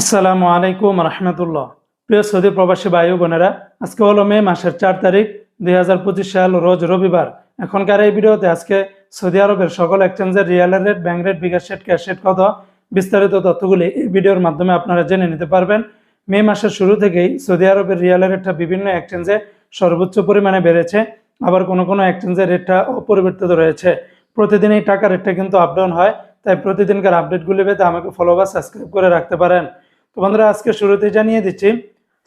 আসসালামু আলাইকুম রহমতুল্লাহ। প্রিয় সৌদি প্রবাসী ভাই বোনেরা, আজকে হলো মে মাসের চার তারিখ, দুই হাজার পঁচিশ সাল, রোজ রবিবার। এখনকার এই ভিডিওতে আজকে সৌদি আরবের সকল এক্সচেঞ্জের রিয়ালের rate, bank rate, bKash rate, cash rate কত, বিস্তারিত তথ্যগুলি এই ভিডিওর মাধ্যমে আপনারা জেনে নিতে পারবেন। মে মাসের শুরু থেকেই সৌদি আরবের রিয়ালের রেটটা বিভিন্ন এক্সচেঞ্জে সর্বোচ্চ পরিমাণে বেড়েছে, আবার কোনো কোনো এক্সচেঞ্জের রেটটা অপরিবর্তিত রয়েছে। প্রতিদিন এই টাকা রেটটা কিন্তু আপ ডাউন হয়, তাই প্রতিদিনকার আপডেটগুলি পেতে আমাকে ফলো বা সাবস্ক্রাইব করে রাখতে পারেন। তো বন্ধুরা, আজকে শুরুতে জানিয়ে দিচ্ছি,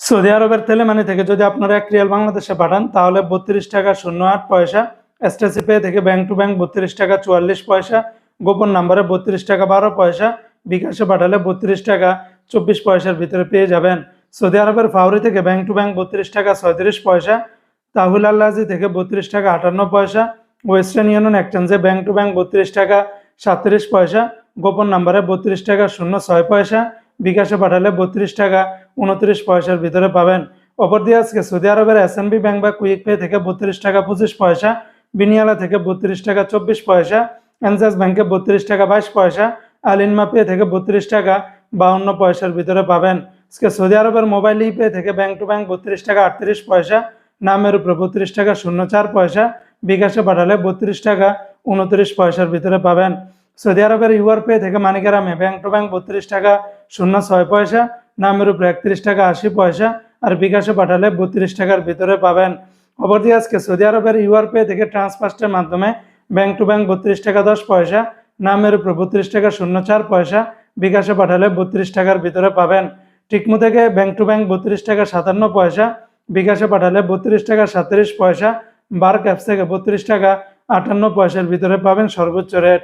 সৌদি আরবের তেলেমানি থেকে যদি আপনারা এক রিয়াল বাংলাদেশে পাঠান, তাহলে বত্রিশ টাকা শূন্য আট পয়সা এসটিসি পে থেকে ব্যাংক টু ব্যাংক বত্রিশ টাকা চুয়াল্লিশ পয়সা, গোপন নাম্বারে বত্রিশ টাকা বারো পয়সা, বিকাশে পাঠালে বত্রিশ টাকা চব্বিশ পয়সার ভিতরে পেয়ে যাবেন। সৌদি আরবের ফাউরি থেকে ব্যাংক টু ব্যাংক বত্রিশ টাকা ছয়ত্রিশ পয়সা, তাহুল আল্লাজি থেকে বত্রিশ টাকা আটান্ন পয়সা, ওয়েস্টার্ন ইউনিয়ন এক্সচেঞ্জে ব্যাংক টু ব্যাংক বত্রিশ টাকা সাতত্রিশ পয়সা, গোপন নাম্বারে বত্রিশ টাকা শূন্য ছয় পয়সা বিকাশে পাঠালে বত্রিশ টাকা উনত্রিশ পয়সার ভিতরে পাবেন। অপর দিয়ে আজকে সৌদি আরবের এস ব্যাংক বা কুইক পে থেকে বত্রিশ টাকা পঁচিশ পয়সা বিনিয়ালা থেকে বত্রিশ টাকা চব্বিশ পয়সা এনজাস ব্যাংকে বত্রিশ টাকা বাইশ পয়সা আলিনমা পে থেকে বত্রিশ টাকা বাউন্ন পয়সার ভিতরে পাবেন। আজকে সৌদি আরবের মোবাইল ই পে থেকে ব্যাংক টু ব্যাংক বত্রিশ টাকা আটত্রিশ পয়সা, নামের উপরে বত্রিশ টাকা শূন্য চার পয়সা, বিকাশে পাঠালে বত্রিশ টাকা উনত্রিশ পয়সার ভিতরে পাবেন। সৌদি আরবের ইউআর পে থেকে মানিকারামে ব্যাংক টু ব্যাংক বত্রিশ টাকা শূন্য ছয় পয়সা, নামের উপরে একত্রিশ টাকা, আশি পয়সা আর বিকাশে পাঠালে বত্রিশ টাকার ভিতরে পাবেন। অপরদি আজকে সৌদি আরবের ইউআর পে থেকে ট্রান্সফার্স্টের মাধ্যমে ব্যাংক টু ব্যাংক বত্রিশ টাকা দশ পয়সা, নামের উপরে বত্রিশ টাকা শূন্য চার পয়সা, বিকাশে পাঠালে বত্রিশ টাকার ভিতরে পাবেন। টিকমু থেকে ব্যাংক টু ব্যাংক বত্রিশ টাকা সাতান্ন পয়সা, বিকাশে পাঠালে বত্রিশ টাকা সাতত্রিশ পয়সা বার ক্যাপস থেকে বত্রিশ টাকা আটান্ন পয়সার ভিতরে পাবেন সর্বোচ্চ রেট।